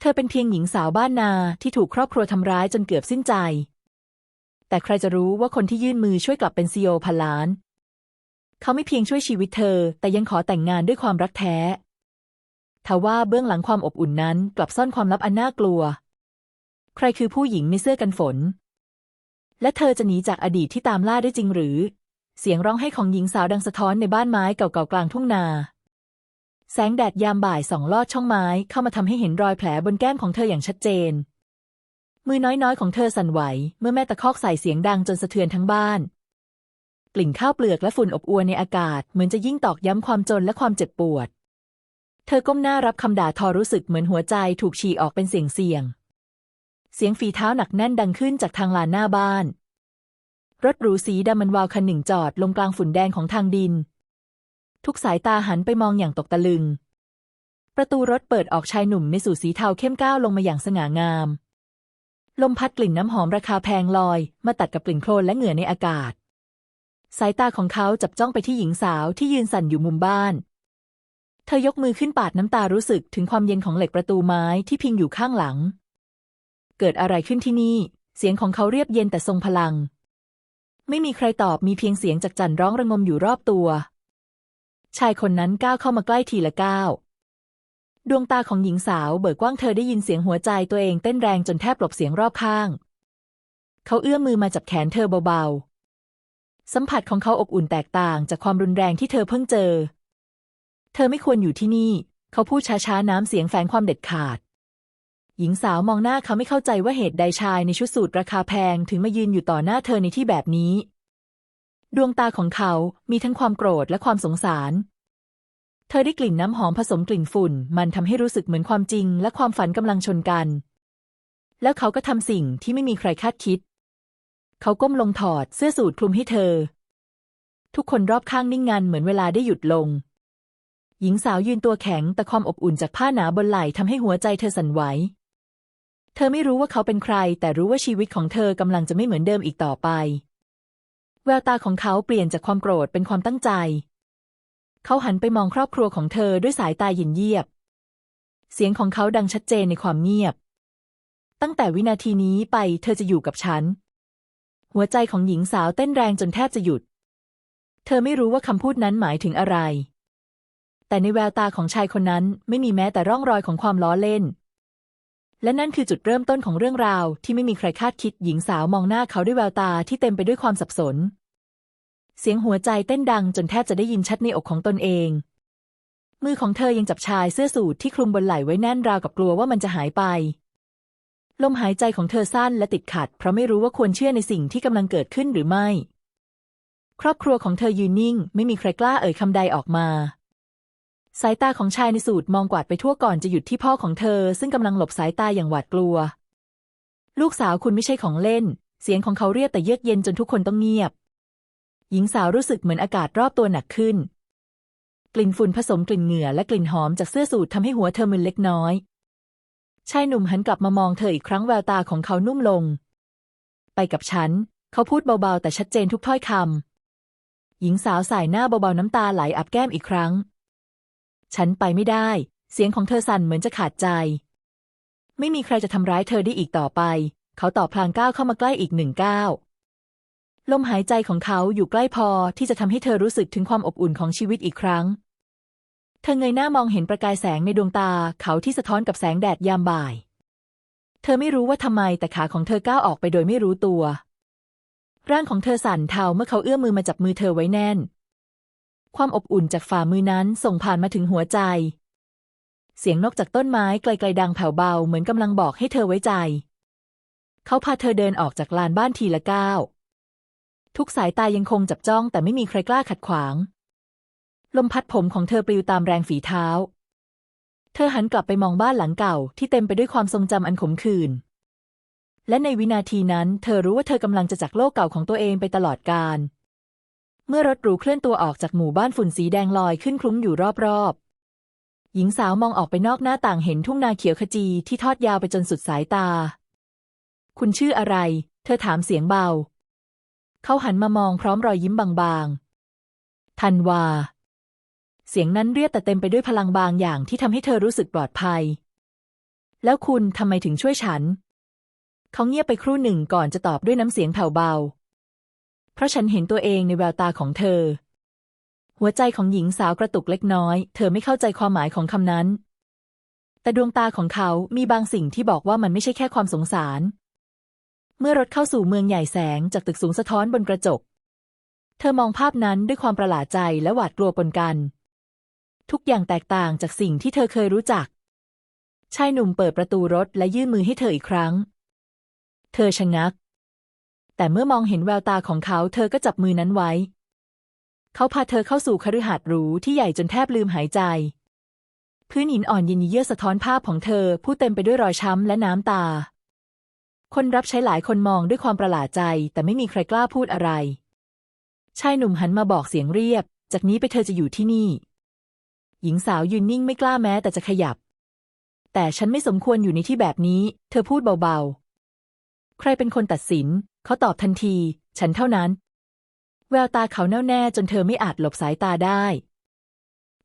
เธอเป็นเพียงหญิงสาวบ้านนาที่ถูกครอบครัวทำร้ายจนเกือบสิ้นใจ แต่ใครจะรู้ว่าคนที่ยื่นมือช่วยกลับเป็นซีโอพันล้าน เขาไม่เพียงช่วยชีวิตเธอ แต่ยังขอแต่งงานด้วยความรักแท้ ทว่าเบื้องหลังความอบอุ่นนั้นกลับซ่อนความลับอันน่ากลัว ใครคือผู้หญิงในเสื้อกันฝน และเธอจะหนีจากอดีตที่ตามล่าได้จริงหรือ เสียงร้องไห้ของหญิงสาวดังสะท้อนในบ้านไม้เก่าๆกลางทุ่งนา แสงแดดยามบ่ายส่องลอดช่องไม้เข้ามาทำให้เห็นรอยแผลบนแก้มของเธออย่างชัดเจน มือน้อยๆของเธอสั่นไหว เมื่อแม่ตะคอกใส่เสียงดังจนสะเทือนทั้งบ้าน กลิ่นข้าวเปลือกและฝุ่นอบอวลในอากาศ เหมือนจะยิ่งตอกย้ำความจนและความเจ็บปวด เธอก้มหน้ารับคำด่าทอรู้สึกเหมือนหัวใจถูกฉี่ออกเป็นเสียงเสียง เสียงฝีเท้าหนักแน่นดังขึ้นจากทางลานหน้าบ้าน รถหรูสีดำมันวาวคันหนึ่งจอดลงกลางฝุ่นแดงของทางดิน ทุกสายตาหันไปมองอย่างตกตะลึง ประตูรถเปิดออกชายหนุ่มในสูทสีเทาเข้มก้าวลงมาอย่างสง่างาม ลมพัดกลิ่นน้ำหอมราคาแพงลอย มาตัดกับกลิ่นโคลนและเหงื่อในอากาศ สายตาของเขาจับจ้องไปที่หญิงสาวที่ยืนสั่นอยู่มุมบ้าน เธอยกมือขึ้นปาดน้ำตารู้สึกถึงความเย็นของเหล็กประตูไม้ที่พิงอยู่ข้างหลัง เกิดอะไรขึ้นที่นี่ เสียงของเขาเรียบเย็นแต่ทรงพลัง ไม่มีใครตอบมีเพียงเสียงจากจันร้องระงมอยู่รอบตัว ชายคนนั้นก้าวเข้ามาใกล้ทีละก้าวดวงตาของหญิงสาวเบิกกว้างเธอได้ยินเสียงหัวใจตัวเองเต้นแรงจนแทบหลบเสียงรอบข้าง เขาเอื้อมมือมาจับแขนเธอเบาๆ สัมผัสของเขาอบอุ่นแตกต่างจากความรุนแรงที่เธอเพิ่งเจอ เธอไม่ควรอยู่ที่นี่ เขาพูดช้าๆ น้ำเสียงแฝงความเด็ดขาด หญิงสาวมองหน้าเขาไม่เข้าใจว่าเหตุใดชายในชุดสูทราคาแพงถึงมายืนอยู่ต่อหน้าเธอในที่แบบนี้ ดวงตาของเขามีทั้งความโกรธและความสงสาร เธอได้กลิ่นน้ำหอมผสมกลิ่นฝุ่น มันทำให้รู้สึกเหมือนความจริง และความฝันกำลังชนกัน แล้วเขาก็ทำสิ่งที่ไม่มีใครคาดคิด เขาก้มลงถอดเสื้อสูทคลุมให้เธอ ทุกคนรอบข้างนิ่งงันเหมือนเวลาได้หยุดลง หญิงสาวยืนตัวแข็งแต่ความอบอุ่นจากผ้าหนาบนไหล่ทำให้หัวใจเธอสั่นไหวเธอไม่รู้ว่าเขาเป็นใคร แต่รู้ว่าชีวิตของเธอกำลังจะไม่เหมือนเดิมอีกต่อไป แววตาของเขาเปลี่ยนจากความโกรธเป็นความตั้งใจ เขาหันไปมองครอบครัวของเธอด้วยสายตาหยินเยียบ เสียงของเขาดังชัดเจนในความเงียบ ตั้งแต่วินาทีนี้ไปเธอจะอยู่กับฉัน หัวใจของหญิงสาวเต้นแรงจนแทบจะหยุด เธอไม่รู้ว่าคำพูดนั้นหมายถึงอะไร แต่ในแววตาของชายคนนั้นไม่มีแม้แต่ร่องรอยของความล้อเล่น และนั่นคือจุดเริ่มต้นของเรื่องราว ที่ไม่มีใครคาดคิดหญิงสาวมองหน้าเขาด้วยแววตาที่เต็มไปด้วยความสับสน เสียงหัวใจเต้นดังจนแทบจะได้ยินชัดในอกของตนเอง มือของเธอยังจับชายเสื้อสูทที่คลุมบนไหล่ไว้แน่นราวกับกลัวว่ามันจะหายไป ลมหายใจของเธอสั้นและติดขัด เพราะไม่รู้ว่าควรเชื่อในสิ่งที่กำลังเกิดขึ้นหรือไม่ ครอบครัวของเธอยืนนิ่ง ไม่มีใครกล้าเอ่ยคำใดออกมา สายตาของชายในสูทมองกวาดไปทั่วก่อนจะหยุดที่พ่อของเธอ ซึ่งกำลังหลบสายตาอย่างหวาดกลัว ลูกสาวคุณไม่ใช่ของเล่น เสียงของเขาเรียบแต่เยือกเย็นจนทุกคนต้องเงียบ หญิงสาวรู้สึกเหมือนอากาศรอบตัวหนักขึ้น กลิ่นฝุ่นผสมกลิ่นเหงื่อและกลิ่นหอมจากเสื้อสูททำให้หัวเธอมึนเล็กน้อย ชายหนุ่มหันกลับมามองเธออีกครั้งแววตาของเขานุ่มลง ไปกับฉัน เขาพูดเบาๆ แต่ชัดเจนทุกถ้อยคำหญิงสาวสายหน้าเบาๆน้ำตาไหลอับแก้มอีกครั้ง ฉันไปไม่ได้ เสียงของเธอสั่นเหมือนจะขาดใจ ไม่มีใครจะทำร้ายเธอได้อีกต่อไป เขาตอบพลางก้าวเข้ามาใกล้อีกหนึ่งก้าวลมหายใจของเขาอยู่ใกล้พอที่จะทำให้เธอรู้สึกถึงความอบอุ่นของชีวิตอีกครั้ง เธอเงยหน้ามองเห็นประกายแสงในดวงตาเขาที่สะท้อนกับแสงแดดยามบ่าย เธอไม่รู้ว่าทำไมแต่ขาของเธอก้าวออกไปโดยไม่รู้ตัว ร่างของเธอสั่นเทาเมื่อเขาเอื้อมมือมาจับมือเธอไว้แน่น ความอบอุ่นจากฝ่ามือนั้นส่งผ่านมาถึงหัวใจ เสียงนกจากต้นไม้ไกลๆดังแผ่วเบาเหมือนกำลังบอกให้เธอไว้ใจ เขาพาเธอเดินออกจากลานบ้านทีละก้าว ทุกสายตายังคงจับจ้องแต่ไม่มีใครกล้าขัดขวาง ลมพัดผมของเธอปลิวตามแรงฝีเท้า เธอหันกลับไปมองบ้านหลังเก่าที่เต็มไปด้วยความทรงจำอันขมขื่น และในวินาทีนั้น เธอรู้ว่าเธอกำลังจะจากโลกเก่าของตัวเองไปตลอดกาล เมื่อรถหรูเคลื่อนตัวออกจากหมู่บ้านฝุ่นสีแดงลอยขึ้นคลุ้งอยู่รอบๆ หญิงสาวมองออกไปนอกหน้าต่างเห็นทุ่งนาเขียวขจีที่ทอดยาวไปจนสุดสายตา คุณชื่ออะไร เธอถามเสียงเบา เขาหันมามองพร้อมรอยยิ้มบางๆธันวา เสียงนั้นเรียบแต่เต็มไปด้วยพลังบางอย่างที่ทำให้เธอรู้สึกปลอดภัย แล้วคุณทำไมถึงช่วยฉัน เขาเงียบไปครู่หนึ่งก่อนจะตอบด้วยน้ำเสียงแผ่วเบา เพราะฉันเห็นตัวเองในแววตาของเธอ หัวใจของหญิงสาวกระตุกเล็กน้อย เธอไม่เข้าใจความหมายของคำนั้น แต่ดวงตาของเขามีบางสิ่งที่บอกว่ามันไม่ใช่แค่ความสงสาร เมื่อรถเข้าสู่เมืองใหญ่แสงจากตึกสูงสะท้อนบนกระจก เธอมองภาพนั้นด้วยความประหลาดใจและหวาดกลัวปนกัน ทุกอย่างแตกต่างจากสิ่งที่เธอเคยรู้จักชายหนุ่มเปิดประตูรถและยื่นมือให้เธออีกครั้ง เธอชะงัก แต่เมื่อมองเห็นแววตาของเขาเธอก็จับมือนั้นไว้ เขาพาเธอเข้าสู่คฤหาสน์หรูที่ใหญ่จนแทบลืมหายใจ พื้นหินอ่อนเย็นเยือกสะท้อนภาพของเธอ ผู้เต็มไปด้วยรอยช้ำและน้ำตา คนรับใช้หลายคนมองด้วยความประหลาดใจ แต่ไม่มีใครกล้าพูดอะไร ชายหนุ่มหันมาบอกเสียงเรียบ จากนี้ไปเธอจะอยู่ที่นี่ หญิงสาวยืนนิ่งไม่กล้าแม้แต่จะขยับ แต่ฉันไม่สมควรอยู่ในที่แบบนี้ เธอพูดเบาๆ ใครเป็นคนตัดสิน เขาตอบทันที ฉันเท่านั้น แววตาเขาแน่วแน่จนเธอไม่อาจหลบสายตาได้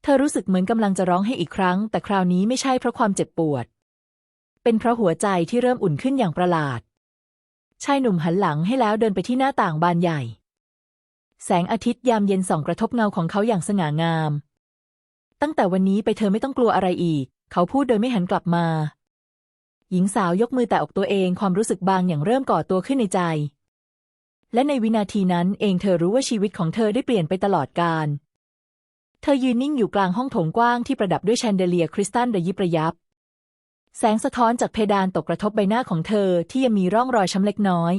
เธอรู้สึกเหมือนกำลังจะร้องให้อีกครั้ง แต่คราวนี้ไม่ใช่เพราะความเจ็บปวด เป็นเพราะหัวใจที่เริ่มอุ่นขึ้นอย่างประหลาด ชายหนุ่มหันหลังให้แล้วเดินไปที่หน้าต่างบานใหญ่ แสงอาทิตย์ยามเย็นส่องกระทบเงาของเขาอย่างสง่างาม ตั้งแต่วันนี้ไปเธอไม่ต้องกลัวอะไรอีก เขาพูดโดยไม่หันกลับมาหญิงสาวยกมือแต่อกตัวเองความรู้สึกบางอย่างเริ่มก่อตัวขึ้นในใจ และในวินาทีนั้นเองเธอรู้ว่าชีวิตของเธอได้เปลี่ยนไปตลอดกาลเธอยืนนิ่งอยู่กลางห้องโถงกว้างที่ประดับด้วยแชนเดเลียคริสตัลระยิบระยับ แสงสะท้อนจากเพดานตกกระทบใบหน้าของเธอที่ยังมีร่องรอยช้ำเล็กน้อย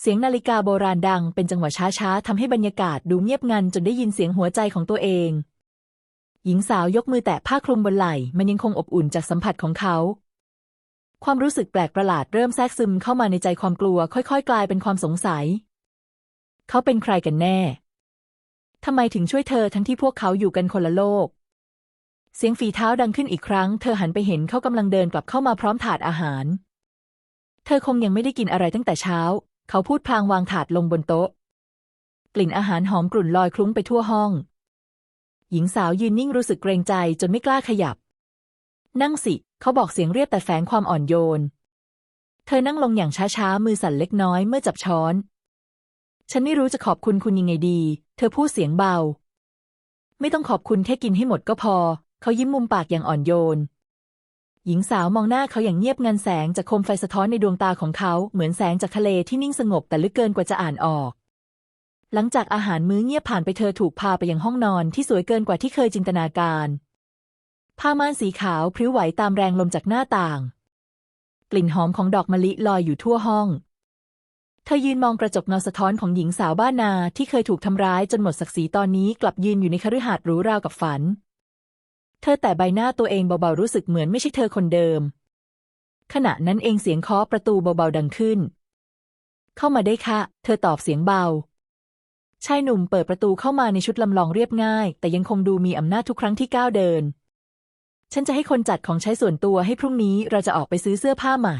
เสียงนาฬิกาโบราณดังเป็นจังหวะช้าๆทำให้บรรยากาศดูเงียบงันจนได้ยินเสียงหัวใจของตัวเอง หญิงสาวยกมือแตะผ้าคลุมบนไหล่มันยังคงอบอุ่นจากสัมผัสของเขา ความรู้สึกแปลกประหลาดเริ่มแทรกซึมเข้ามาในใจความกลัว ค่อยๆ กลายเป็นความสงสัย เขาเป็นใครกันแน่ทำไมถึงช่วยเธอทั้งที่พวกเขาอยู่กันคนละโลก เสียงฝีเท้าดังขึ้นอีกครั้ง เธอหันไปเห็นเขากำลังเดินกลับเข้ามาพร้อมถาดอาหาร เธอคงยังไม่ได้กินอะไรตั้งแต่เช้า เขาพูดพลางวางถาดลงบนโต๊ะ กลิ่นอาหารหอมกลุ่นลอยคลุ้งไปทั่วห้อง หญิงสาวยืนนิ่งรู้สึกเกรงใจจนไม่กล้าขยับ นั่งสิ เขาบอกเสียงเรียบแต่แฝงความอ่อนโยน เธอนั่งลงอย่างช้าๆ มือสั่นเล็กน้อยเมื่อจับช้อน ฉันไม่รู้จะขอบคุณคุณยังไงดี เธอพูดเสียงเบา ไม่ต้องขอบคุณแค่กินให้หมดก็พอ เขายิ้มมุมปากอย่างอ่อนโยน หญิงสาวมองหน้าเขาอย่างเงียบงันแสงจากโคมไฟสะท้อนในดวงตาของเขาเหมือนแสงจากทะเลที่นิ่งสงบแต่ลึกเกินกว่าจะอ่านออกหลังจากอาหารมื้อเงียบผ่านไปเธอถูกพาไปยังห้องนอนที่สวยเกินกว่าที่เคยจินตนาการ ผ้าม่านสีขาวพริ้วไหวตามแรงลมจากหน้าต่าง กลิ่นหอมของดอกมะลิลอยอยู่ทั่วห้อง เธอยืนมองกระจกเงาสะท้อนของหญิงสาวบ้านนาที่เคยถูกทำร้ายจนหมดศักดิ์ศรีตอนนี้กลับยืนอยู่ในคฤหาสน์หรูราวกับฝัน เธอแต่ใบหน้าตัวเองเบาๆรู้สึกเหมือนไม่ใช่เธอคนเดิม ขณะนั้นเองเสียงเคาะประตูเบาๆดังขึ้น เข้ามาได้ค่ะ เธอตอบเสียงเบาชายหนุ่มเปิดประตูเข้ามาในชุดลำลองเรียบง่าย แต่ยังคงดูมีอำนาจทุกครั้งที่ก้าวเดิน ฉันจะให้คนจัดของใช้ส่วนตัวให้พรุ่งนี้เราจะออกไปซื้อเสื้อผ้าใหม่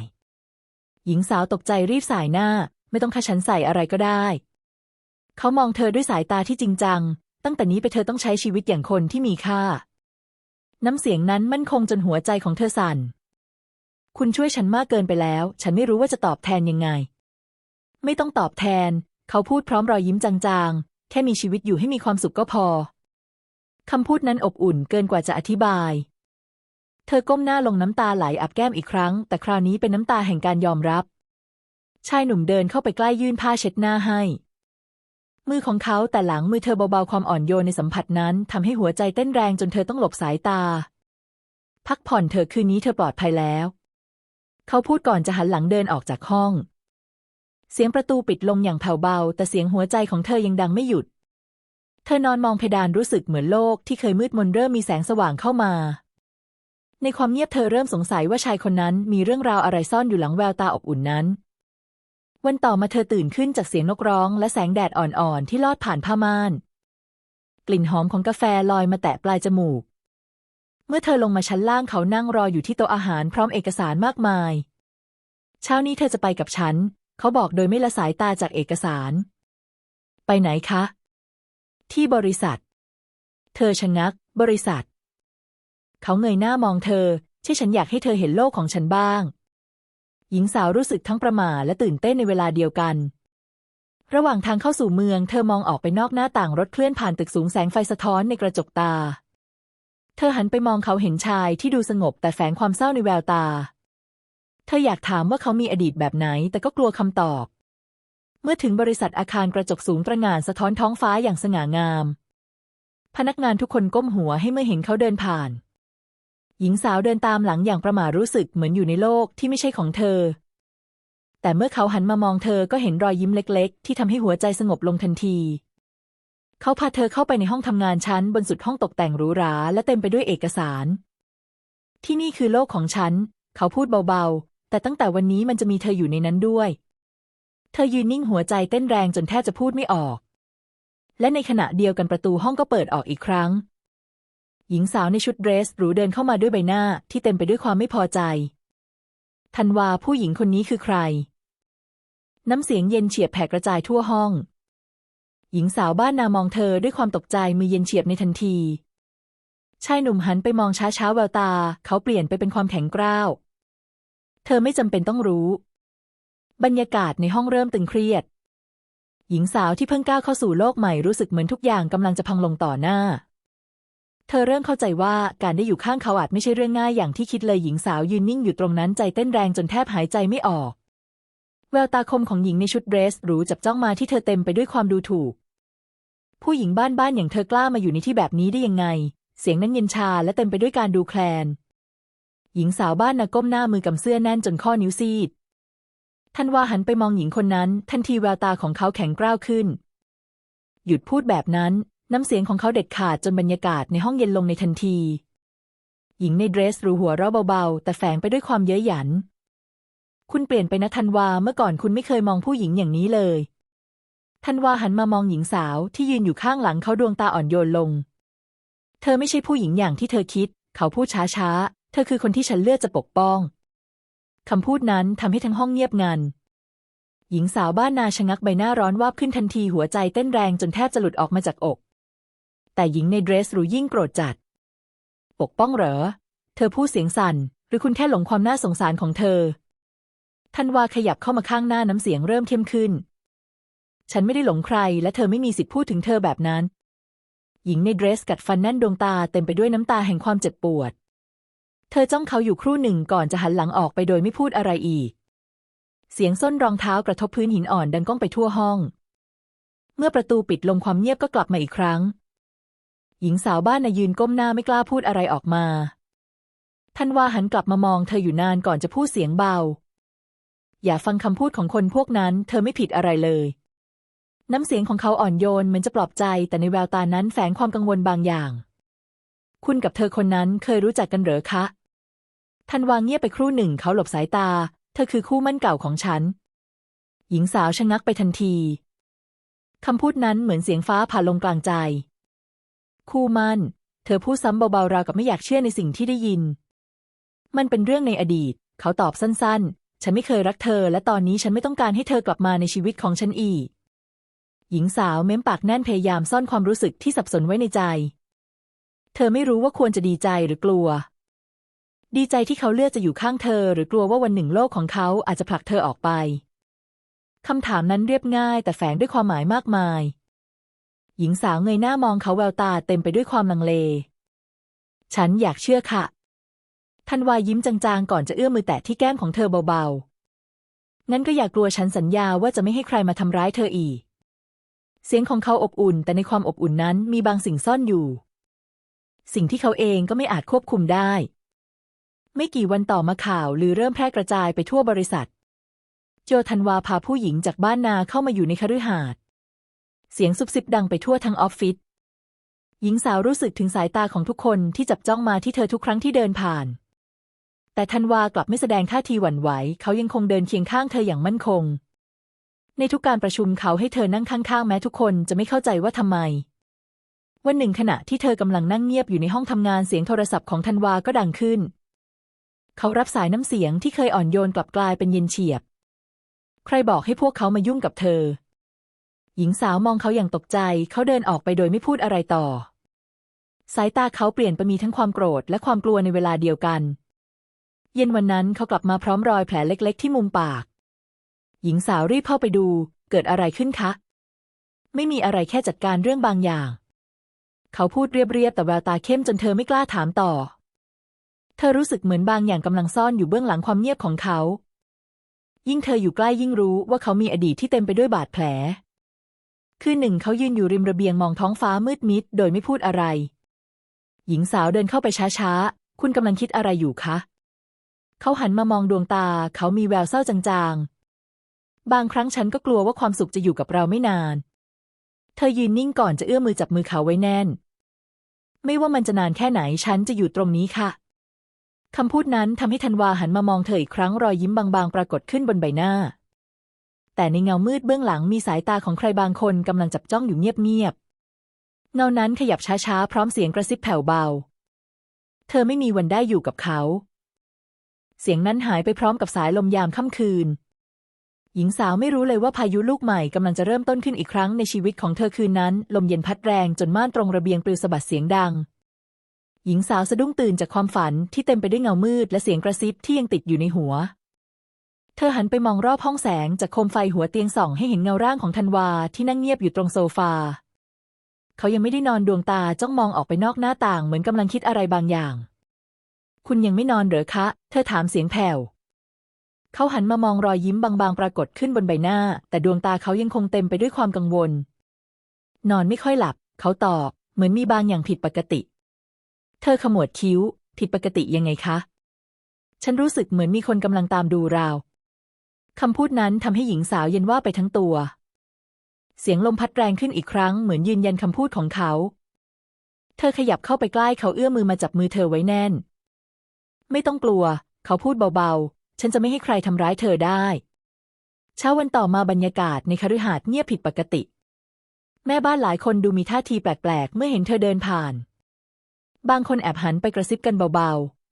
หญิงสาวตกใจรีบสายหน้า ไม่ต้องค่าฉันใส่อะไรก็ได้ เขามองเธอด้วยสายตาที่จริงจัง ตั้งแต่นี้ไปเธอต้องใช้ชีวิตอย่างคนที่มีค่า น้ำเสียงนั้นมั่นคงจนหัวใจของเธอสั่น คุณช่วยฉันมากเกินไปแล้ว ฉันไม่รู้ว่าจะตอบแทนยังไง ไม่ต้องตอบแทน เขาพูดพร้อมรอยยิ้มจางๆ แค่มีชีวิตอยู่ให้มีความสุขก็พอคำพูดนั้นอบอุ่นเกินกว่าจะอธิบาย เธอก้มหน้าลงน้ำตาไหลอับแก้มอีกครั้ง แต่คราวนี้เป็นน้ำตาแห่งการยอมรับ ชายหนุ่มเดินเข้าไปใกล้ยื่นผ้าเช็ดหน้าให้ มือของเขาแต่หลังมือเธอเบาๆความอ่อนโยนในสัมผัสนั้นทำให้หัวใจเต้นแรงจนเธอต้องหลบสายตา พักผ่อนเถอคืนนี้เธอปลอดภัยแล้ว เขาพูดก่อนจะหันหลังเดินออกจากห้อง เสียงประตูปิดลงอย่างแผ่วเบา แต่เสียงหัวใจของเธอยังดังไม่หยุด เธอนอนมองเพดานรู้สึกเหมือนโลกที่เคยมืดมนเริ่มมีแสงสว่างเข้ามา ในความเงียบเธอเริ่มสงสัยว่าชายคนนั้นมีเรื่องราวอะไรซ่อนอยู่หลังแววตาอบอุ่นนั้น วันต่อมาเธอตื่นขึ้นจากเสียงนกร้องและแสงแดดอ่อนๆ ที่ลอดผ่านผ้าม่าน กลิ่นหอมของกาแฟลอยมาแตะปลายจมูก เมื่อเธอลงมาชั้นล่างเขานั่งรออยู่ที่โต๊ะอาหารพร้อมเอกสารมากมาย เช้านี้เธอจะไปกับฉัน เขาบอกโดยไม่ละสายตาจากเอกสาร ไปไหนคะ ที่บริษัท เธอชะงัก บริษัท เขาเงยหน้ามองเธอใช่ฉันอยากให้เธอเห็นโลกของฉันบ้าง หญิงสาวรู้สึกทั้งประหม่าและตื่นเต้นในเวลาเดียวกัน ระหว่างทางเข้าสู่เมือง เธอมองออกไปนอกหน้าต่างรถเคลื่อนผ่านตึกสูงแสงไฟสะท้อนในกระจกตา เธอหันไปมองเขาเห็นชายที่ดูสงบแต่แฝงความเศร้าในแววตา เธออยากถามว่าเขามีอดีตแบบไหน แต่ก็กลัวคำตอบ เมื่อถึงบริษัทอาคารกระจกสูงตระหง่านสะท้อนท้องฟ้าอย่างสง่างามพนักงานทุกคนก้มหัวให้เมื่อเห็นเขาเดินผ่าน หญิงสาวเดินตามหลังอย่างประหม่ารู้สึกเหมือนอยู่ในโลกที่ไม่ใช่ของเธอ แต่เมื่อเขาหันมามองเธอก็เห็นรอยยิ้มเล็ก ๆ ที่ทำให้หัวใจสงบลงทันที เขาพาเธอเข้าไปในห้องทำงานชั้นบนสุดห้องตกแต่งหรูหราและเต็มไปด้วยเอกสาร ที่นี่คือโลกของฉัน เขาพูดเบาๆ แต่ตั้งแต่วันนี้มันจะมีเธออยู่ในนั้นด้วย เธอยืนนิ่งหัวใจเต้นแรงจนแทบจะพูดไม่ออก และในขณะเดียวกันประตูห้องก็เปิดออกอีกครั้ง หญิงสาวในชุดเดรสหรูเดินเข้ามาด้วยใบหน้าที่เต็มไปด้วยความไม่พอใจธันวาผู้หญิงคนนี้คือใคร น้ำเสียงเย็นเฉียบแผ่กระจายทั่วห้อง หญิงสาวบ้านนามองเธอด้วยความตกใจมือเย็นเฉียบในทันที ชายหนุ่มหันไปมองช้าช้าๆแววตา เขาเปลี่ยนไปเป็นความแข็งกร้าว เธอไม่จำเป็นต้องรู้ บรรยากาศในห้องเริ่มตึงเครียด หญิงสาวที่เพิ่งก้าวเข้าสู่โลกใหม่รู้สึกเหมือนทุกอย่างกำลังจะพังลงต่อหน้า เธอเริ่มเข้าใจว่าการได้อยู่ข้างเขาอาจไม่ใช่เรื่องง่ายอย่างที่คิดเลยหญิงสาวยืนนิ่งอยู่ตรงนั้นใจเต้นแรงจนแทบหายใจไม่ออก แววตาคมของหญิงในชุดเดรสหรูจับจ้องมาที่เธอเต็มไปด้วยความดูถูก ผู้หญิงบ้านๆอย่างเธอกล้ามาอยู่ในที่แบบนี้ได้ยังไง เสียงนั้นเย็นชาและเต็มไปด้วยการดูแคลน หญิงสาวบ้านน่ะก้มหน้ามือกำเสื้อแน่นจนข้อนิ้วซีดทันวาหันไปมองหญิงคนนั้น ทันทีแววตาของเขาแข็งกร้าวขึ้น หยุดพูดแบบนั้น น้ำเสียงของเขาเด็ดขาดจนบรรยากาศในห้องเย็นลงในทันที หญิงในเดรสหรูหัวเราะเบาๆ แต่แฝงไปด้วยความเย้ยหยัน คุณเปลี่ยนไปนะทันวาเมื่อก่อนคุณไม่เคยมองผู้หญิงอย่างนี้เลยทันวาหันมามองหญิงสาวที่ยืนอยู่ข้างหลังเขาดวงตาอ่อนโยนลง เธอไม่ใช่ผู้หญิงอย่างที่เธอคิด เขาพูดช้าๆ เธอคือคนที่ฉันเลือกจะปกป้อง คำพูดนั้นทำให้ทั้งห้องเงียบงัน หญิงสาวบ้านนาชะงักใบหน้าร้อนวาบขึ้นทันทีหัวใจเต้นแรงจนแทบจะหลุดออกมาจากอก แต่หญิงในเดรสหรูยิ่งโกรธจัด ปกป้องเหรอ เธอพูดเสียงสั่น หรือคุณแค่หลงความน่าสงสารของเธอทันวาขยับเข้ามาข้างหน้าน้ำเสียงเริ่มเข้มขึ้น ฉันไม่ได้หลงใคร และเธอไม่มีสิทธิ์พูดถึงเธอแบบนั้น หญิงในเดรสกัดฟันแน่นดวงตาเต็มไปด้วยน้ำตาแห่งความเจ็บปวด เธอจ้องเขาอยู่ครู่หนึ่งก่อนจะหันหลังออกไปโดยไม่พูดอะไรอีก เสียงส้นรองเท้ากระทบพื้นหินอ่อนดังก้องไปทั่วห้อง เมื่อประตูปิดลงความเงียบก็กลับมาอีกครั้ง หญิงสาวบ้านนายืนก้มหน้าไม่กล้าพูดอะไรออกมาทันวาหันกลับมามองเธออยู่นานก่อนจะพูดเสียงเบา อย่าฟังคำพูดของคนพวกนั้น เธอไม่ผิดอะไรเลย น้ำเสียงของเขาอ่อนโยนเหมือนจะปลอบใจ แต่ในแววตานั้นแฝงความกังวลบางอย่าง คุณกับเธอคนนั้นเคยรู้จักกันเหรอคะทันวางเงียบไปครู่หนึ่งเขาหลบสายตา เธอคือคู่มั่นเก่าของฉัน หญิงสาวชะงักไปทันทีคำพูดนั้นเหมือนเสียงฟ้าผ่าลงกลางใจ คู่มัน เธอพูดซ้ำเบาๆราวกับไม่อยากเชื่อในสิ่งที่ได้ยิน มันเป็นเรื่องในอดีต เขาตอบสั้นๆ ฉันไม่เคยรักเธอ และตอนนี้ฉันไม่ต้องการให้เธอกลับมาในชีวิตของฉันอีก หญิงสาวเม้มปากแน่นพยายามซ่อนความรู้สึกที่สับสนไว้ในใจ เธอไม่รู้ว่าควรจะดีใจหรือกลัว ดีใจที่เขาเลือกจะอยู่ข้างเธอ หรือกลัวว่าวันหนึ่งโลกของเขาอาจจะผลักเธอออกไปคำถามนั้นเรียบง่ายแต่แฝงด้วยความหมายมากมาย หญิงสาวเงยหน้ามองเขาแววตาเต็มไปด้วยความลังเล ฉันอยากเชื่อค่ะทันวายิ้มจางๆ ก่อนจะเอื้อมมือแตะที่แก้มของเธอเบาๆ งั้นก็อย่ากกลัวฉันสัญญาว่าจะไม่ให้ใครมาทำร้ายเธออีก เสียงของเขาอบอุ่น แต่ในความอบอุ่นนั้นมีบางสิ่งซ่อนอยู่ สิ่งที่เขาเองก็ไม่อาจควบคุมได้ ไม่กี่วันต่อมาข่าวลือเริ่มแพร่กระจายไปทั่วบริษัท โจธันวาพาผู้หญิงจากบ้านนาเข้ามาอยู่ในคฤหาสน์ เสียงซุบซิบดังไปทั่วทั้งออฟฟิศหญิงสาวรู้สึกถึงสายตาของทุกคนที่จับจ้องมาที่เธอทุกครั้งที่เดินผ่าน แต่ธันวากลับไม่แสดงท่าทีหวั่นไหว เขายังคงเดินเคียงข้างเธออย่างมั่นคง ในทุกการประชุมเขาให้เธอนั่งข้างๆ แม้ทุกคนจะไม่เข้าใจว่าทำไม วันหนึ่งขณะที่เธอกำลังนั่งเงียบอยู่ในห้องทำงานเสียงโทรศัพท์ของธันวาก็ดังขึ้น เขารับสายน้ำเสียงที่เคยอ่อนโยนกลับกลายเป็นเย็นเฉียบ ใครบอกให้พวกเขามายุ่งกับเธอ หญิงสาวมองเขาอย่างตกใจ เขาเดินออกไปโดยไม่พูดอะไรต่อ สายตาเขาเปลี่ยนไปมีทั้งความโกรธและความกลัวในเวลาเดียวกัน เย็นวันนั้นเขากลับมาพร้อมรอยแผลเล็ก ๆ ที่มุมปาก หญิงสาวรีบเข้าไปดู เกิดอะไรขึ้นคะ ไม่มีอะไรแค่จัดการเรื่องบางอย่าง เขาพูดเรียบๆแต่แววตาเข้มจนเธอไม่กล้าถามต่อ เธอรู้สึกเหมือนบางอย่างกำลังซ่อนอยู่เบื้องหลังความเงียบของเขา ยิ่งเธออยู่ใกล้ยิ่งรู้ว่าเขามีอดีตที่เต็มไปด้วยบาดแผล คืนหนึ่งเขายืนอยู่ริมระเบียงมองท้องฟ้ามืดมิด โดยไม่พูดอะไร หญิงสาวเดินเข้าไปช้าๆ คุณกำลังคิดอะไรอยู่คะ เขาหันมามองดวงตา เขามีแววเศร้าจางๆ บางครั้งฉันก็กลัวว่าความสุขจะอยู่กับเราไม่นาน เธอยืนนิ่งก่อนจะเอื้อมมือจับมือเขาไว้แน่น ไม่ว่ามันจะนานแค่ไหนฉันจะอยู่ตรงนี้ค่ะคำพูดนั้นทำให้ธันวาหันมามองเธออีกครั้งรอยยิ้มบางๆ ปรากฏขึ้นบนใบหน้า แต่ในเงามืดเบื้องหลังมีสายตาของใครบางคนกำลังจับจ้องอยู่เงียบๆ เงานั้นขยับช้าๆ พร้อมเสียงกระซิบแผ่วเบา เธอไม่มีวันได้อยู่กับเขา เสียงนั้นหายไปพร้อมกับสายลมยามค่ำคืน หญิงสาวไม่รู้เลยว่าพายุลูกใหม่กำลังจะเริ่มต้นขึ้นอีกครั้งในชีวิตของเธอคืนนั้น ลมเย็นพัดแรงจนม่านตรงระเบียงปลิวสะบัดเสียงดัง หญิงสาวสะดุ้งตื่นจากความฝันที่เต็มไปด้วยเงามืดและเสียงกระซิบที่ยังติดอยู่ในหัว เธอหันไปมองรอบห้องแสงจากโคมไฟหัวเตียงส่องให้เห็นเงาร่างของธันวาที่นั่งเงียบอยู่ตรงโซฟา เขายังไม่ได้นอนดวงตาจ้องมองออกไปนอกหน้าต่างเหมือนกำลังคิดอะไรบางอย่าง คุณยังไม่นอนเหรอคะ เธอถามเสียงแผ่ว เขาหันมามองรอยยิ้มบางๆ ปรากฏขึ้นบนใบหน้า แต่ดวงตาเขายังคงเต็มไปด้วยความกังวล นอนไม่ค่อยหลับ เขาตอบ เหมือนมีบางอย่างผิดปกติ เธอขมวดคิ้ว ผิดปกติยังไงคะ ฉันรู้สึกเหมือนมีคนกำลังตามดูเรา คำพูดนั้นทำให้หญิงสาวเย็นว่าไปทั้งตัว เสียงลมพัดแรงขึ้นอีกครั้งเหมือนยืนยันคำพูดของเขา เธอขยับเข้าไปใกล้เขาเอื้อมมือมาจับมือเธอไว้แน่น ไม่ต้องกลัว เขาพูดเบาๆ ฉันจะไม่ให้ใครทำร้ายเธอได้ เช้าวันต่อมาบรรยากาศในคฤหาสน์เงียบผิดปกติ แม่บ้านหลายคนดูมีท่าทีแปลกๆ เมื่อเห็นเธอเดินผ่าน บางคนแอบหันไปกระซิบกันเบาๆ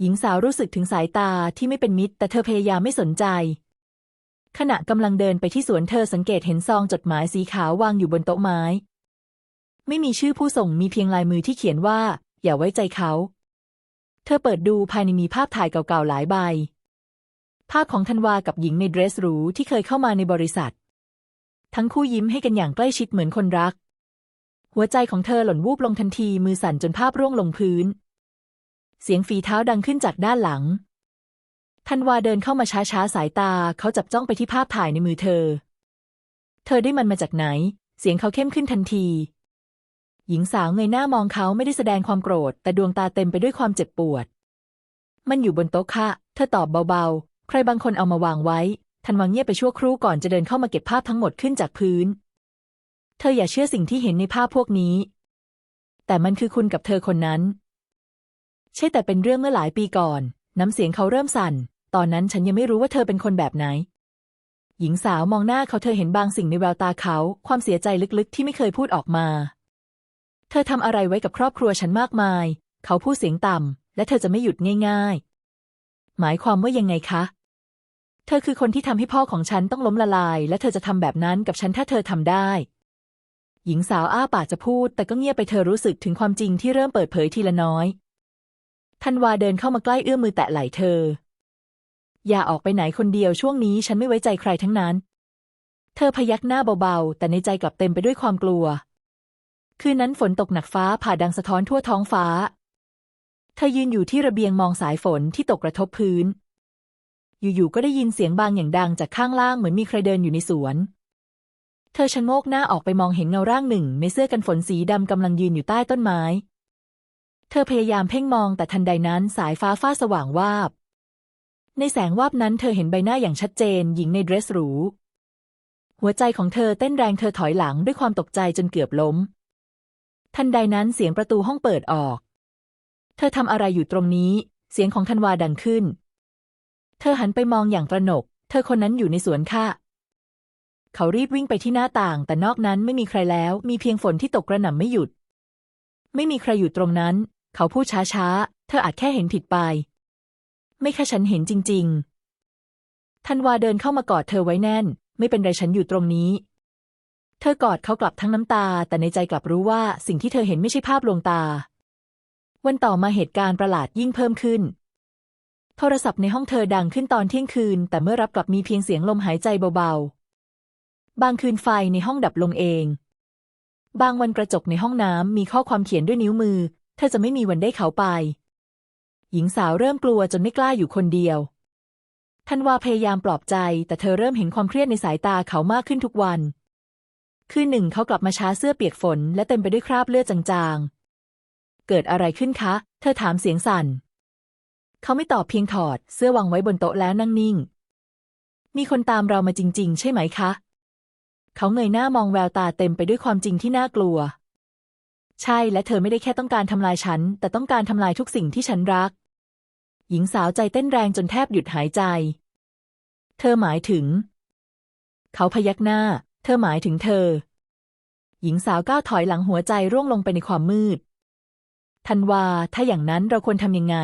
หญิงสาวรู้สึกถึงสายตาที่ไม่เป็นมิตร แต่เธอพยายามไม่สนใจ ขณะกำลังเดินไปที่สวนเธอสังเกตเห็นซองจดหมายสีขาววางอยู่บนโต๊ะไม้ ไม่มีชื่อผู้ส่งมีเพียงลายมือที่เขียนว่า อย่าไว้ใจเขา เธอเปิดดูภายในมีภาพถ่ายเก่าๆหลายใบ ภาพของธันวากับหญิงในเดรสหรูที่เคยเข้ามาในบริษัท ทั้งคู่ยิ้มให้กันอย่างใกล้ชิดเหมือนคนรัก หัวใจของเธอหล่นวูบลงทันทีมือสั่นจนภาพร่วงลงพื้น เสียงฝีเท้าดังขึ้นจากด้านหลังธันวาเดินเข้ามาช้าๆ สายตาเขาจับจ้องไปที่ภาพถ่ายในมือเธอ เธอได้มันมาจากไหน เสียงเขาเข้มขึ้นทันที หญิงสาวเงยหน้ามองเขาไม่ได้แสดงความโกรธ แต่ดวงตาเต็มไปด้วยความเจ็บปวด มันอยู่บนโต๊ะค่ะ เธอตอบเบาๆ ใครบางคนเอามาวางไว้ธันวาเงียบไปชั่วครู่ก่อนจะเดินเข้ามาเก็บภาพทั้งหมดขึ้นจากพื้น เธออย่าเชื่อสิ่งที่เห็นในภาพพวกนี้ แต่มันคือคุณกับเธอคนนั้น ใช่แต่เป็นเรื่องเมื่อหลายปีก่อน น้ำเสียงเขาเริ่มสั่น ตอนนั้นฉันยังไม่รู้ว่าเธอเป็นคนแบบไหน หญิงสาวมองหน้าเขาเธอเห็นบางสิ่งในแววตาเขา ความเสียใจลึกๆ ที่ไม่เคยพูดออกมา เธอทำอะไรไว้กับครอบครัวฉันมากมาย เขาพูดเสียงต่ำและเธอจะไม่หยุดง่ายๆ หมายความว่ายังไงคะ เธอคือคนที่ทำให้พ่อของฉันต้องล้มละลาย และเธอจะทำแบบนั้นกับฉันถ้าเธอทำได้หญิงสาวอ้าปากจะพูด แต่ก็เงียบไปเธอรู้สึกถึงความจริงที่เริ่มเปิดเผยทีละน้อย ธันวาเดินเข้ามาใกล้เอื้อมมือแตะไหล่เธอ อย่าออกไปไหนคนเดียวช่วงนี้ฉันไม่ไว้ใจใครทั้งนั้น เธอพยักหน้าเบาๆ แต่ในใจกลับเต็มไปด้วยความกลัว คืนนั้นฝนตกหนักฟ้าผ่าดังสะท้อนทั่วท้องฟ้า เธอยืนอยู่ที่ระเบียงมองสายฝนที่ตกกระทบพื้น อยู่ๆ ก็ได้ยินเสียงบางอย่างดังจากข้างล่างเหมือนมีใครเดินอยู่ในสวน เธอชะโงกหน้าออกไปมองเห็นเงาร่างหนึ่งในเสื้อกันฝนสีดำกำลังยืนอยู่ใต้ต้นไม้ เธอพยายามเพ่งมองแต่ทันใดนั้นสายฟ้าฟาสว่างวาบ ในแสงวาบนั้นเธอเห็นใบหน้าอย่างชัดเจน หญิงในเดรสหรู หัวใจของเธอเต้นแรงเธอถอยหลังด้วยความตกใจจนเกือบล้ม ทันใดนั้นเสียงประตูห้องเปิดออก เธอทำอะไรอยู่ตรงนี้ เสียงของธันวาดังขึ้น เธอหันไปมองอย่างตระหนก เธอคนนั้นอยู่ในสวนค่ะ เขารีบวิ่งไปที่หน้าต่าง แต่นอกนั้นไม่มีใครแล้ว มีเพียงฝนที่ตกกระหน่ำไม่หยุด ไม่มีใครอยู่ตรงนั้น เขาพูดช้าๆ เธออาจแค่เห็นผิดไป ไม่ค่ะฉันเห็นจริง ๆ ธันวาเดินเข้ามากอดเธอไว้แน่น ไม่เป็นไรฉันอยู่ตรงนี้ เธอกอดเขากลับทั้งน้ำตา แต่ในใจกลับรู้ว่าสิ่งที่เธอเห็นไม่ใช่ภาพลวงตา วันต่อมาเหตุการณ์ประหลาดยิ่งเพิ่มขึ้น โทรศัพท์ในห้องเธอดังขึ้นตอนเที่ยงคืน แต่เมื่อรับกลับมีเพียงเสียงลมหายใจเบาๆ บางคืนไฟในห้องดับลงเองบางวันกระจกในห้องน้ำมีข้อความเขียนด้วยนิ้วมือ เธอจะไม่มีวันได้เขาไป หญิงสาวเริ่มกลัวจนไม่กล้าอยู่คนเดียวธันวาพยายามปลอบใจ แต่เธอเริ่มเห็นความเครียดในสายตาเขามากขึ้นทุกวัน คืนหนึ่งเขากลับมาช้าเสื้อเปียกฝน และเต็มไปด้วยคราบเลือดจางๆ เกิดอะไรขึ้นคะ เธอถามเสียงสั่น เขาไม่ตอบเพียงถอด เสื้อวางไว้บนโต๊ะแล้วนั่งนิ่ง มีคนตามเรามาจริง ๆ ใช่ไหมคะ เขาเงยหน้ามองแววตาเต็มไปด้วยความจริงที่น่ากลัว ใช่และเธอไม่ได้แค่ต้องการทำลายฉัน แต่ต้องการทำลายทุกสิ่งที่ฉันรัก หญิงสาวใจเต้นแรงจนแทบหยุดหายใจ เธอหมายถึง เขาพยักหน้า เธอหมายถึงเธอ หญิงสาวก้าวถอยหลังหัวใจร่วงลงไปในความมืดธันวาถ้าอย่างนั้นเราควรทำยังไง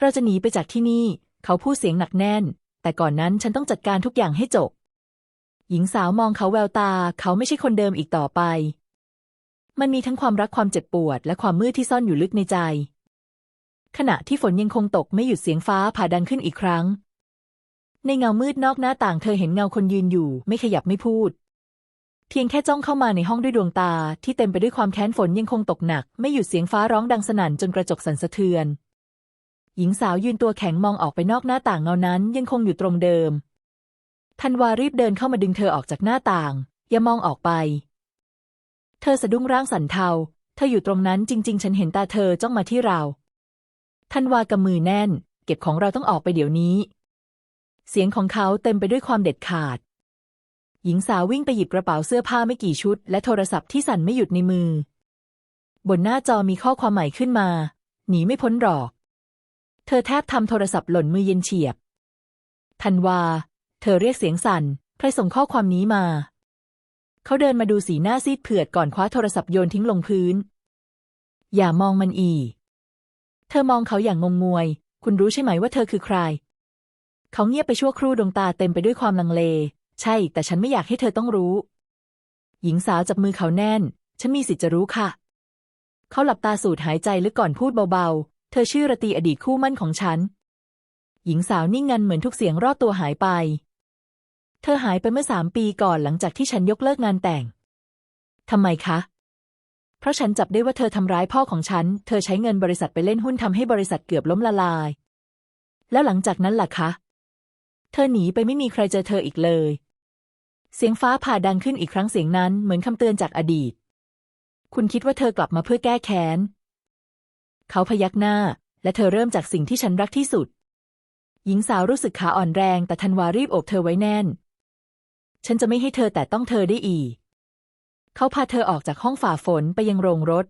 เราจะหนีไปจากที่นี่ เขาพูดเสียงหนักแน่น แต่ก่อนนั้นฉันต้องจัดการทุกอย่างให้จบ หญิงสาวมองเขาแววตา เขาไม่ใช่คนเดิมอีกต่อไป มันมีทั้งความรักความเจ็บปวด และความมืดที่ซ่อนอยู่ลึกในใจ ขณะที่ฝนยังคงตกไม่หยุดเสียงฟ้าผ่าดังขึ้นอีกครั้ง ในเงามืดนอกหน้าต่างเธอเห็นเงาคนยืนอยู่ ไม่ขยับไม่พูด เพียงแค่จ้องเข้ามาในห้องด้วยดวงตา ที่เต็มไปด้วยความแค้นฝนยังคงตกหนัก ไม่หยุดเสียงฟ้าร้องดังสนั่นจนกระจกสั่นสะเทือน หญิงสาวยืนตัวแข็งมองออกไปนอกหน้าต่างเงานั้นยังคงอยู่ตรงเดิมธันวารีบเดินเข้ามาดึงเธอออกจากหน้าต่าง อย่ามองออกไป เธอสะดุ้งร่างสั่นเทา เธออยู่ตรงนั้นจริง ๆ ฉันเห็นตาเธอจ้องมาที่เราธันวากำมือแน่น เก็บของเราต้องออกไปเดี๋ยวนี้ เสียงของเขาเต็มไปด้วยความเด็ดขาด หญิงสาววิ่งไปหยิบกระเป๋าเสื้อผ้าไม่กี่ชุด และโทรศัพท์ที่สั่นไม่หยุดในมือ บนหน้าจอมีข้อความใหม่ขึ้นมา หนีไม่พ้นหรอก เธอแทบทำโทรศัพท์หล่นมือเย็นเฉียบธันวา เธอเรียกเสียงสั่น ใครส่งข้อความนี้มา เขาเดินมาดูสีหน้าซีดเผือดก่อนคว้าโทรศัพท์โยนทิ้งลงพื้น อย่ามองมันอี เธอมองเขาอย่างงงงวย คุณรู้ใช่ไหมว่าเธอคือใคร เขาเงียบไปชั่วครู่ดวงตาเต็มไปด้วยความลังเล ใช่ แต่ฉันไม่อยากให้เธอต้องรู้ หญิงสาวจับมือเขาแน่น ฉันมีสิทธิ์จะรู้ค่ะ เขาหลับตาสูดหายใจลึกก่อนพูดเบาๆ เธอชื่อระตีอดีตคู่มั่นของฉัน หญิงสาวนิ่งงันเหมือนทุกเสียงรอบตัวหายไป เธอหายไปเมื่อสามปีก่อนหลังจากที่ฉันยกเลิกงานแต่ง ทำไมคะ เพราะฉันจับได้ว่าเธอทำร้ายพ่อของฉัน เธอใช้เงินบริษัทไปเล่นหุ้นทำให้บริษัทเกือบล้มละลาย แล้วหลังจากนั้นล่ะคะ เธอหนีไปไม่มีใครเจอเธออีกเลย เสียงฟ้าผ่าดังขึ้นอีกครั้งเสียงนั้นเหมือนคำเตือนจากอดีต คุณคิดว่าเธอกลับมาเพื่อแก้แค้น เขาพยักหน้า และเธอเริ่มจากสิ่งที่ฉันรักที่สุดหญิงสาวรู้สึกขาอ่อนแรง แต่ธันวารีบโอบเธอไว้แน่น ฉันจะไม่ให้เธอแต่ต้องเธอได้อีก เขาพาเธอออกจากห้องฝ่าฝนไปยังโรงรถ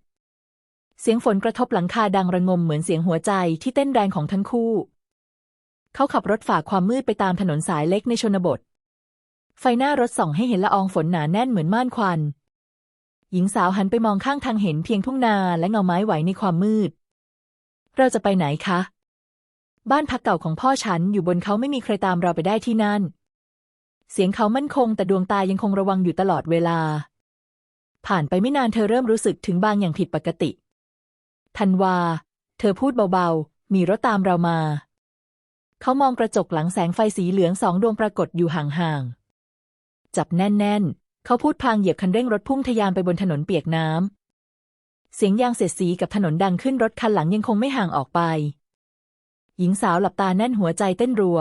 เสียงฝนกระทบหลังคาดังระงมเหมือนเสียงหัวใจที่เต้นแรงของทั้งคู่ เขาขับรถฝ่าความมืดไปตามถนนสายเล็กในชนบท ไฟหน้ารถส่องให้เห็นละอองฝนหนาแน่นเหมือนม่านควัน หญิงสาวหันไปมองข้างทางเห็นเพียงทุ่งนาและเงาไม้ไหวในความมืด เราจะไปไหนคะ บ้านพักเก่าของพ่อฉันอยู่บนเขาไม่มีใครตามเราไปได้ที่นั่น เสียงเขามั่นคงแต่ดวงตายังคงระวังอยู่ตลอดเวลา ผ่านไปไม่นานเธอเริ่มรู้สึกถึงบางอย่างผิดปกติธันวา เธอพูดเบาๆ มีรถตามเรามา เขามองกระจกหลังแสงไฟสีเหลืองสองดวงปรากฏอยู่ห่างๆ จับแน่นๆ เขาพูดพลางเหยียบคันเร่งรถพุ่งทะยานไปบนถนนเปียกน้ำ เสียงยางเสียดสีกับถนนดังขึ้นรถคันหลังยังคงไม่ห่างออกไป หญิงสาวหลับตาแน่นหัวใจเต้นรัว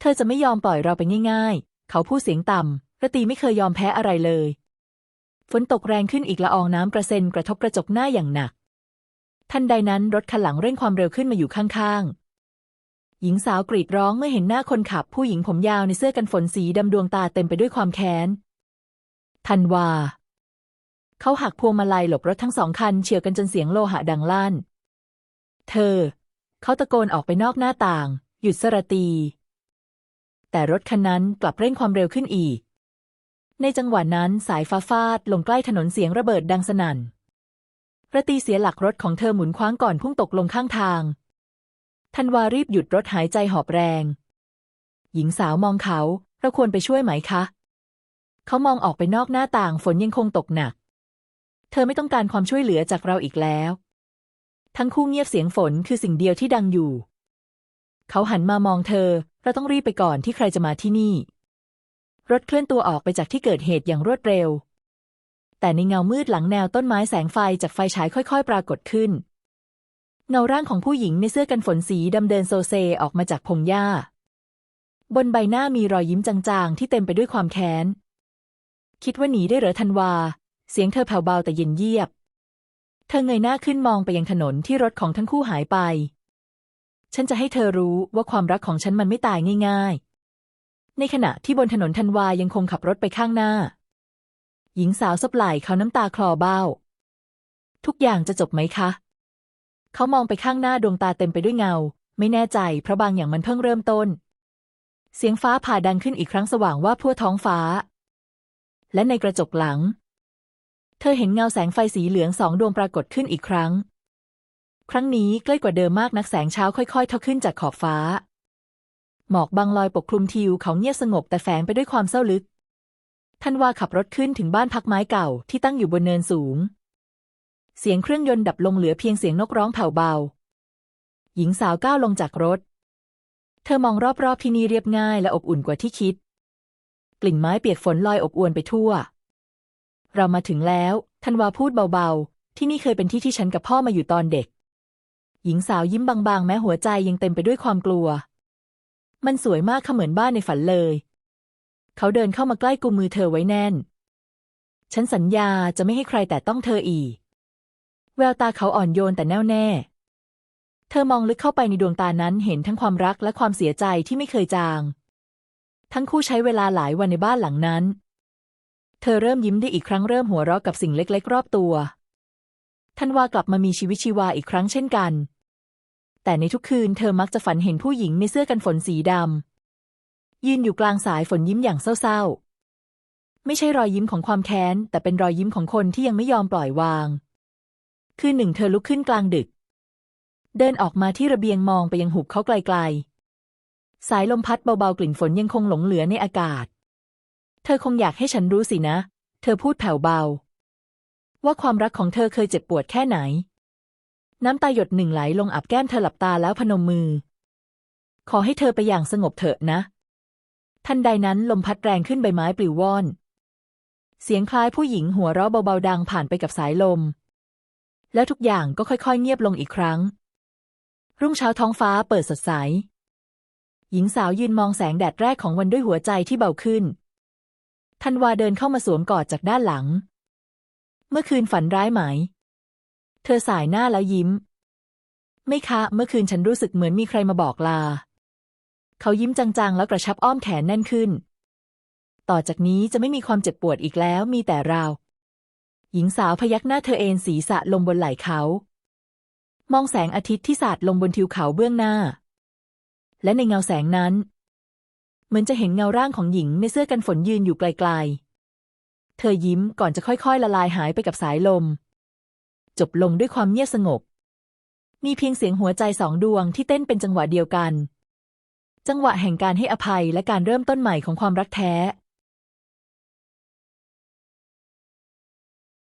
เธอจะไม่ยอมปล่อยเราไปง่าย ๆ เขาพูดเสียงต่ำระตีไม่เคยยอมแพ้อะไรเลย ฝนตกแรงขึ้นอีกละอองน้ำกระเซ็นกระทบกระจกหน้าอย่างหนัก ทันใดนั้นรถคันหลังเร่งความเร็วขึ้นมาอยู่ข้างๆ หญิงสาวกรีดร้องเมื่อเห็นหน้าคนขับผู้หญิงผมยาวในเสื้อกันฝนสีดำดวงตาเต็มไปด้วยความแค้น ทันวา เขาหักพวงมาลัยหลบรถทั้งสองคันเฉียวกันจนเสียงโลหะดังลั่น เธอ เขาตะโกนออกไปนอกหน้าต่าง หยุดสระตี แต่รถคันนั้นกลับเร่งความเร็วขึ้นอีก ในจังหวะนั้นสายฟ้าฟาดลงใกล้ถนนเสียงระเบิดดังสนั่นระตีเสียหลักรถของเธอหมุนคว้างก่อนพุ่งตกลงข้างทาง ทันวารีบหยุดรถหายใจหอบแรง หญิงสาวมองเขา เราควรไปช่วยไหมคะ เขามองออกไปนอกหน้าต่างฝนยังคงตกหนัก เธอไม่ต้องการความช่วยเหลือจากเราอีกแล้ว ทั้งคู่เงียบเสียงฝนคือสิ่งเดียวที่ดังอยู่ เขาหันมามองเธอ เราต้องรีบไปก่อนที่ใครจะมาที่นี่ รถเคลื่อนตัวออกไปจากที่เกิดเหตุอย่างรวดเร็ว แต่ในเงามืดหลังแนวต้นไม้แสงไฟจากไฟฉายค่อย ๆ ปรากฏขึ้น เงาร่างของผู้หญิงในเสื้อกันฝนสีดำเดินโซเซออกมาจากพงหญ้า บนใบหน้ามีรอยยิ้มจางๆ ที่เต็มไปด้วยความแค้น คิดว่าหนีได้เหรอธันวา เสียงเธอแผ่วเบาแต่เย็นเยียบ เธอเงยหน้าขึ้นมองไปยังถนนที่รถของทั้งคู่หายไป ฉันจะให้เธอรู้ว่าความรักของฉันมันไม่ตายง่ายๆ ในขณะที่บนถนนธันวายังคงขับรถไปข้างหน้า หญิงสาวซบไหล่เขาน้ำตาคลอเบ้า ทุกอย่างจะจบไหมคะ เขามองไปข้างหน้าดวงตาเต็มไปด้วยเงา ไม่แน่ใจเพราะบางอย่างมันเพิ่งเริ่มต้น เสียงฟ้าผ่าดังขึ้นอีกครั้งสว่างว่าทั่วท้องฟ้า และในกระจกหลัง เธอเห็นเงาแสงไฟสีเหลืองสองดวงปรากฏขึ้นอีกครั้ง ครั้งนี้ใกล้กว่าเดิมมากนักแสงเช้าค่อยๆเท่าขึ้นจากขอบฟ้า หมอกบางลอยปกคลุมทิวเขาเงียบสงบแต่แฝงไปด้วยความเศร้าลึกท่านว่าขับรถขึ้นถึงบ้านพักไม้เก่าที่ตั้งอยู่บนเนินสูง เสียงเครื่องยนต์ดับลงเหลือเพียงเสียงนกร้องแผ่วเบา หญิงสาวก้าวลงจากรถ เธอมองรอบๆที่นี่เรียบง่ายและอบอุ่นกว่าที่คิด กลิ่นไม้เปียกฝนลอยอบอวนไปทั่ว เรามาถึงแล้วธันวาพูดเบาๆ ที่นี่เคยเป็นที่ที่ฉันกับพ่อมาอยู่ตอนเด็ก หญิงสาวยิ้มบางๆ แม้หัวใจยังเต็มไปด้วยความกลัว มันสวยมากค่ะเหมือนบ้านในฝันเลย เขาเดินเข้ามาใกล้กุมมือเธอไว้แน่น ฉันสัญญาจะไม่ให้ใครแต่ต้องเธออีก แววตาเขาอ่อนโยนแต่แน่วแน่ เธอมองลึกเข้าไปในดวงตานั้นเห็นทั้งความรักและความเสียใจที่ไม่เคยจาง ทั้งคู่ใช้เวลาหลายวันในบ้านหลังนั้น เธอเริ่มยิ้มได้อีกครั้งเริ่มหัวเราะกับสิ่งเล็ก ๆ รอบตัว ท่านวากลับมามีชีวิตชีวาอีกครั้งเช่นกัน แต่ในทุกคืนเธอมักจะฝันเห็นผู้หญิงในเสื้อกันฝนสีดำยืนอยู่กลางสายฝนยิ้มอย่างเศร้าๆ ไม่ใช่รอยยิ้มของความแค้น แต่เป็นรอยยิ้มของคนที่ยังไม่ยอมปล่อยวาง คืนหนึ่งเธอลุกขึ้นกลางดึก เดินออกมาที่ระเบียงมองไปยังหุบเขาไกลๆ สายลมพัดเบาๆกลิ่นฝนยังคงหลงเหลือในอากาศ เธอคงอยากให้ฉันรู้สินะ เธอพูดแผ่วเบา ว่าความรักของเธอเคยเจ็บปวดแค่ไหน น้ำตาหยดหนึ่งไหลลงอับแก้มเธอหลับตาแล้วพนมมือ ขอให้เธอไปอย่างสงบเถอะนะ ทันใดนั้นลมพัดแรงขึ้นใบไม้ปลิวว่อน เสียงคล้ายผู้หญิงหัวเราะเบาๆดังผ่านไปกับสายลม แล้วทุกอย่างก็ค่อยๆ เงียบลงอีกครั้ง รุ่งเช้าท้องฟ้าเปิดสดใส หญิงสาวยืนมองแสงแดดแรกของวันด้วยหัวใจที่เบาขึ้น ทันวาเดินเข้ามาสวมกอดจากด้านหลัง เมื่อคืนฝันร้ายไหม เธอสายหน้าแล้วยิ้ม ไม่คะ เมื่อคืนฉันรู้สึกเหมือนมีใครมาบอกลา เขายิ้มจางๆ แล้วกระชับอ้อมแขนแน่นขึ้น ต่อจากนี้จะไม่มีความเจ็บปวดอีกแล้ว มีแต่เรา หญิงสาวพยักหน้าเธอเอนศีรษะลงบนไหล่เขา มองแสงอาทิตย์ที่สาดลงบนทิวเขาเบื้องหน้า และในเงาแสงนั้น เหมือนจะเห็นเงาร่างของหญิงในเสื้อกันฝนยืนอยู่ไกลๆ เธอยิ้มก่อนจะค่อยๆ ละลายหายไปกับสายลม จบลงด้วยความเงียบสงบ มีเพียงเสียงหัวใจสองดวงที่เต้นเป็นจังหวะเดียวกัน จังหวะแห่งการให้อภัยและการเริ่มต้นใหม่ของความรักแท้